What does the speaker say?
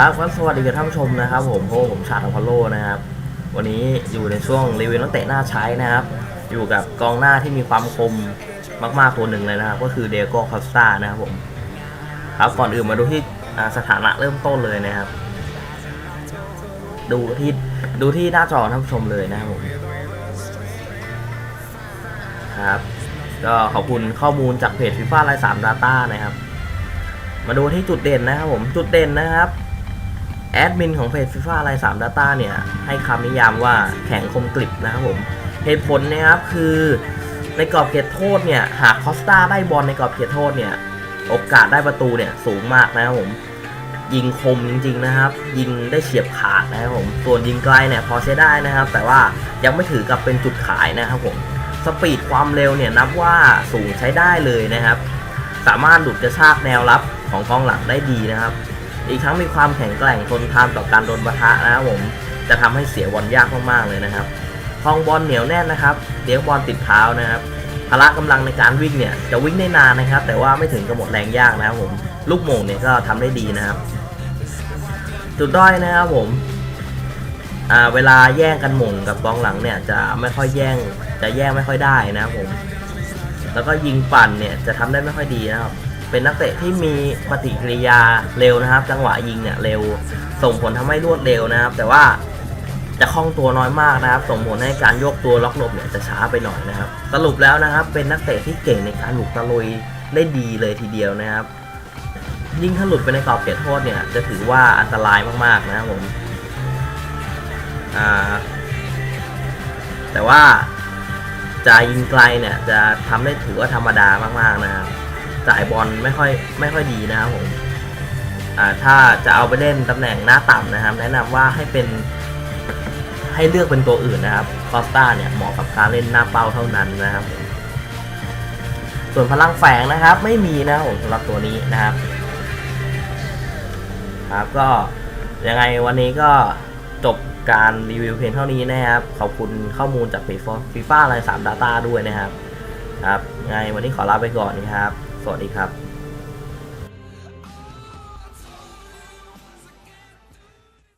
ครับก็สวัสดีกับท่านผู้ชมนะครับ ผมโฮผมชาติอพอลโลนะครับ วันนี้อยู่ในช่วงรีวิวนักเตะหน้าใช้นะครับ อยู่กับกองหน้าที่มีความคมมากๆตัวหนึ่งเลยนะครับ ก็คือเดโก้คอสตานะครับผมครับก่อนอื่นมาดูที่สถานะเริ่มต้นเลยนะครับ ดูที่ดูที่หน้าจอท่านผู้ชมเลยนะครับผมครับก็ขอบคุณข้อมูลจากเพจฟีฟ่าไลน์สามดาต้านะครับ มาดูที่จุดเด่นนะครับผมจุดเด่นนะครับ แอดมินของเพจฟีฟ่าไลน์สามดาต้าเนี่ย ให้คำนิยามว่าแข็งคมกริบนะครับผม เหตุผลนะครับคือในกรอบเขตโทษเนี่ย หากคอสตาได้บอลในกรอบเขตโทษเนี่ย โอกาสได้ประตูเนี่ยสูงมากนะครับผม ยิงคมจริง ๆนะครับ ยิงได้เฉียบขาดนะครับผม ส่วนยิงไกลเนี่ยพอใช้ได้นะครับ แต่ว่ายังไม่ถือกับเป็นจุดขายนะครับผม สปีดความเร็วเนี่ยนับว่าสูงใช้ได้เลยนะครับ สามารถหลุดกระชากแนวรับของกองหลังได้ดีนะครับ อีกทั้งมีความแข็งแกร่งทนทานต่อการโดนปะทะนะครับผมจะทำให้เสียบอลยากมากๆเลยนะครับคลองบอลเหนียวแน่นนะครับเลี้ยงบอลติดเท้านะครับพละกำลังในการวิ่งเนี่ยจะวิ่งได้นานนะครับ แต่ว่าไม่ถึงกับหมดแรงยากนะครับผมลูกโมงเนี่ยก็ทำได้ดีนะครับ จุดด้อยนะครับผมเวลาแย่งกันหม่งกับกองหลังเนี่ยจะไม่ค่อยแย่งจะแย่งไม่ค่อยได้นะครับผม แล้วก็ยิงปั่นเนี่ยจะทำได้ไม่ค่อยดีนะครับ เป็นนักเตะที่มีปฏิกิริยาเร็วนะครับ จังหวะยิงเนี่ยเร็ว ส่งผลทำให้รวดเร็วนะครับ แต่ว่าจะคล่องตัวน้อยมากนะครับ ส่งผลให้การโยกตัวล็อกหลบเนี่ยจะช้าไปหน่อยนะครับ สรุปแล้วนะครับ เป็นนักเตะที่เก่งในการหลุดตะลุยได้ดีเลยทีเดียวนะครับ ยิ่งถ้าหลุดไปในกรอบเขตโทษเนี่ยจะถือว่าอันตรายมากๆนะครับผมแต่ว่าจะยิงไกลเนี่ยจะทำได้ถือว่าธรรมดามากๆนะครับ จ่ายบอลไม่ค่อยไม่ค่อยดีนะครับผมถ้าจะเอาไปเล่นตำแหน่งหน้าต่ำนะครับ แนะนำว่าให้เป็นให้เลือกเป็นตัวอื่นนะครับคอสตาเนี่ยเหมาะกับการเล่นหน้าเป้าเท่านั้นนะครับ ส่วนพลังแฝงนะครับไม่มีนะครับผมสำหรับตัวนี้นะครับ ครับก็ยังไงวันนี้ก็จบการรีวิวเพียงเท่านี้นะครับ ขอบคุณข้อมูลจากฟีฟ่าฟีฟ่าอะไรสามดาต้าด้วยนะครับ ครับยังไงวันนี้ขอลาไปก่อนนะครับ วัสดีครับ